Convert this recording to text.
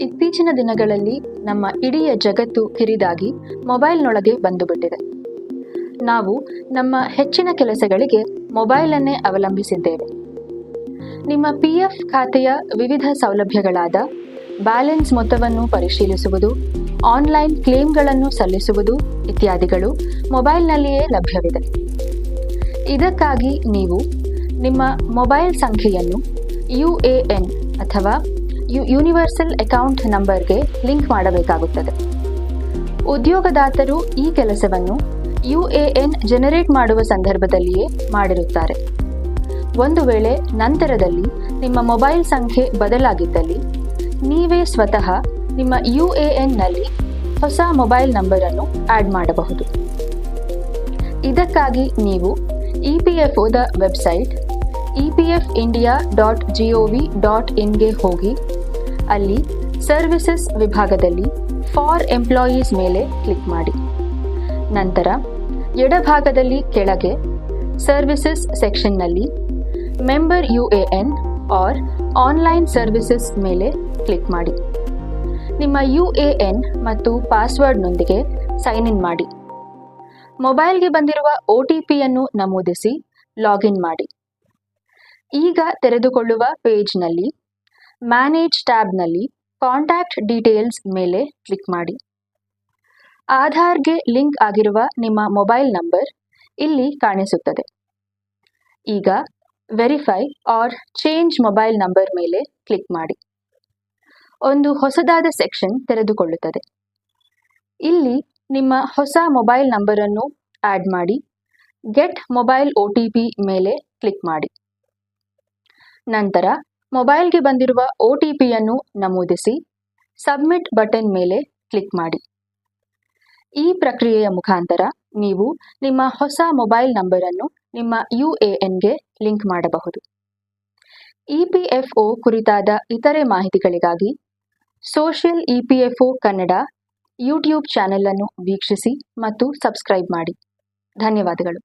ಇತ್ತೀಚಿನ ದಿನಗಳಲ್ಲಿ ನಮ್ಮ ಇಡೀ ಜಗತ್ತು ಕಿರಿದಾಗಿ ಮೊಬೈಲ್ನೊಳಗೆ ಬಂದುಬಿಟ್ಟಿದೆ. ನಾವು ನಮ್ಮ ಹೆಚ್ಚಿನ ಕೆಲಸಗಳಿಗೆ ಮೊಬೈಲನ್ನೇ ಅವಲಂಬಿಸಿದ್ದೇವೆ. ನಿಮ್ಮ ಪಿ ಎಫ್ ಖಾತೆಯ ವಿವಿಧ ಸೌಲಭ್ಯಗಳಾದ ಬ್ಯಾಲೆನ್ಸ್ ಮೊತ್ತವನ್ನು ಪರಿಶೀಲಿಸುವುದು, ಆನ್ಲೈನ್ ಕ್ಲೇಮ್ಗಳನ್ನು ಸಲ್ಲಿಸುವುದು ಇತ್ಯಾದಿಗಳು ಮೊಬೈಲ್ನಲ್ಲಿಯೇ ಲಭ್ಯವಿದೆ. ಇದಕ್ಕಾಗಿ ನೀವು ನಿಮ್ಮ ಮೊಬೈಲ್ ಸಂಖ್ಯೆಯನ್ನು ಯು ಎ ಎನ್ ಅಥವಾ ಯೂನಿವರ್ಸಲ್ ಅಕೌಂಟ್ ನಂಬರ್ಗೆ ಲಿಂಕ್ ಮಾಡಬೇಕಾಗುತ್ತದೆ. ಉದ್ಯೋಗದಾತರು ಈ ಕೆಲಸವನ್ನು ಯು ಎ ಎನ್ ಜನರೇಟ್ ಮಾಡುವ ಸಂದರ್ಭದಲ್ಲಿಯೇ ಮಾಡಿರುತ್ತಾರೆ. ಒಂದು ವೇಳೆ ನಂತರದಲ್ಲಿ ನಿಮ್ಮ ಮೊಬೈಲ್ ಸಂಖ್ಯೆ ಬದಲಾಗಿದ್ದಲ್ಲಿ, ನೀವೇ ಸ್ವತಃ ನಿಮ್ಮ ಯು ಎ ಎನ್ನಲ್ಲಿ ಹೊಸ ಮೊಬೈಲ್ ನಂಬರನ್ನು ಆಡ್ ಮಾಡಬಹುದು. ಇದಕ್ಕಾಗಿ ನೀವು ಇ ಪಿ ಎಫ್ ಒದ website E P F India dot G O V dot ಇನ್ಗೆ ಹೋಗಿ ಅಲ್ಲಿ ಸರ್ವಿಸಸ್ ವಿಭಾಗದಲ್ಲಿ ಫಾರ್ ಎಂಪ್ಲಾಯೀಸ್ ಮೇಲೆ ಕ್ಲಿಕ್ ಮಾಡಿ. ನಂತರ ಎಡಭಾಗದಲ್ಲಿ ಕೆಳಗೆ services ಸೆಕ್ಷನ್ನಲ್ಲಿ member U A N or online services ಮೇಲೆ ಕ್ಲಿಕ್ ಮಾಡಿ. ನಿಮ್ಮ ಯು ಎ ಎನ್ ಮತ್ತು ಪಾಸ್ವರ್ಡ್ನೊಂದಿಗೆ ಸೈನ್ ಇನ್ ಮಾಡಿ. ಮೊಬೈಲ್ಗೆ ಬಂದಿರುವ ಒ ಟಿ ಪಿಯನ್ನು ನಮೂದಿಸಿ ಲಾಗಿನ್ ಮಾಡಿ. ಈಗ ತೆರೆದುಕೊಳ್ಳುವ ಪೇಜ್ನಲ್ಲಿ ಮ್ಯಾನೇಜ್ ಟ್ಯಾಬ್ನಲ್ಲಿ ಕಾಂಟ್ಯಾಕ್ಟ್ ಡೀಟೇಲ್ಸ್ ಮೇಲೆ ಕ್ಲಿಕ್ ಮಾಡಿ. ಆಧಾರ್ಗೆ ಲಿಂಕ್ ಆಗಿರುವ ನಿಮ್ಮ ಮೊಬೈಲ್ ನಂಬರ್ ಇಲ್ಲಿ ಕಾಣಿಸುತ್ತದೆ. ಈಗ verify or change mobile number ಮೇಲೆ ಕ್ಲಿಕ್ ಮಾಡಿ. ಒಂದು ಹೊಸದಾದ ಸೆಕ್ಷನ್ ತೆರೆದುಕೊಳ್ಳುತ್ತದೆ. ಇಲ್ಲಿ ನಿಮ್ಮ ಹೊಸ ಮೊಬೈಲ್ ನಂಬರನ್ನು ಆ್ಯಡ್ ಮಾಡಿ. Get mobile O T P ಮೇಲೆ ಕ್ಲಿಕ್ ಮಾಡಿ. ನಂತರ ಮೊಬೈಲ್ಗೆ ಬಂದಿರುವ ಒ ಟಿ ಪಿಯನ್ನು ನಮೂದಿಸಿ, ಸಬ್ಮಿಟ್ ಬಟನ್ ಮೇಲೆ ಕ್ಲಿಕ್ ಮಾಡಿ. ಈ ಪ್ರಕ್ರಿಯೆಯ ಮುಖಾಂತರ ನೀವು ನಿಮ್ಮ ಹೊಸ ಮೊಬೈಲ್ ನಂಬರನ್ನು ನಿಮ್ಮ ಯು ಎ ಎನ್ಗೆ ಲಿಂಕ್ ಮಾಡಬಹುದು. ಇ ಪಿ ಎಫ್ ಒ ಕುರಿತಾದ ಇತರೆ ಮಾಹಿತಿಗಳಿಗಾಗಿ social E P F O Kannada YouTube channel ಅನ್ನು ವೀಕ್ಷಿಸಿ ಮತ್ತು ಸಬ್ಸ್ಕ್ರೈಬ್ ಮಾಡಿ. ಧನ್ಯವಾದಗಳು.